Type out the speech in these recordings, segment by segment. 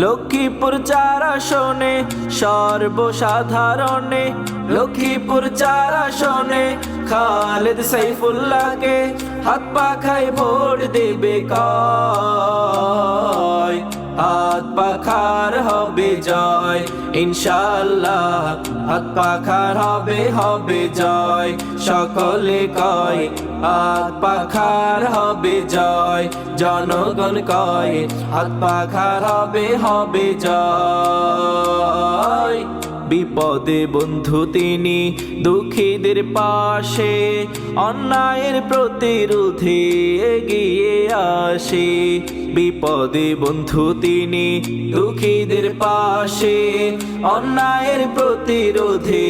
লক্ষ্মীপুর চার আসনে সর্বসাধারণে লক্ষ্মীপুর চার আসনে খালেদ সাইফুল্লাহকে হাত পাখায় ভোট দেবে কয় জয়। ইনশাল্লাহ হাত পাখার হবে হবে জয়। সকলে কয়, হাত পাখার হবে জয়। জনগণ কয়, হাত পাখার হবে হবে জয়। বিপদে বন্ধু তিনি দুঃখীদের পাশে, অন্যায়ের প্রতিরোধে এগিয়ে আসে। বিপদে বন্ধু তিনি দুঃখীদের পাশে, অন্যায়ের প্রতিরোধে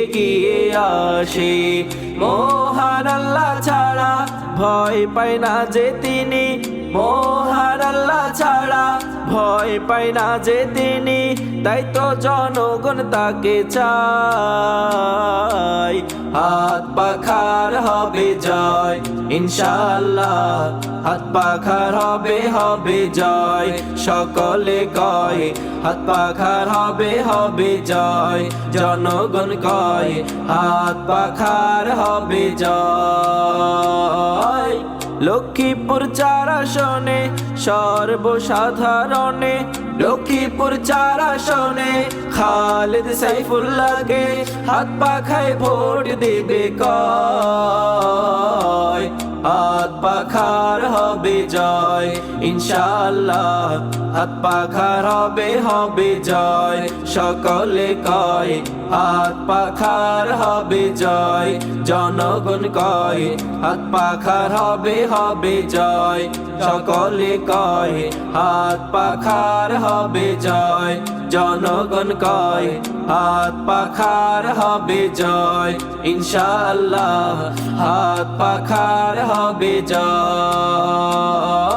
এগিয়ে আসে। মহান আল্লাহ ছাড়া ভয় পায় না যে তিনি, মহান আল্লাহ ভয় পায় না যে তিনি তাই তো জনগণ তাকে চাই। হাত পাখার হবে জয় ইনশাল্লাহ হাত পাখার হবে হবে জয়। সকলে কয়, হাত পাখার হবে হবে জয়। জনগণ কয়, হাত পাখার হবে জয়। লক্ষ্মীপুর চার আসনে সর্বসাধারণে। লক্ষ্মীপুর চার আসনে খালেদ সাইফুল্লাহকে হাত পাখায় ভোট দেবে কয়? হাত পাখার হবে জয়। ইনশাল্লাহ হাত পাখার হবে হবে জয়। সকলে কয় হাত পাখার হবে জয়। জনগণ কয় হাত পাখার হবে হবে জয়। সকলে কয় হাত পাখার হবে জয়। জনগণ কয় হাত পাখার হবে জয়। ইনশাল্লাহ হাত পাখার হবে জয়।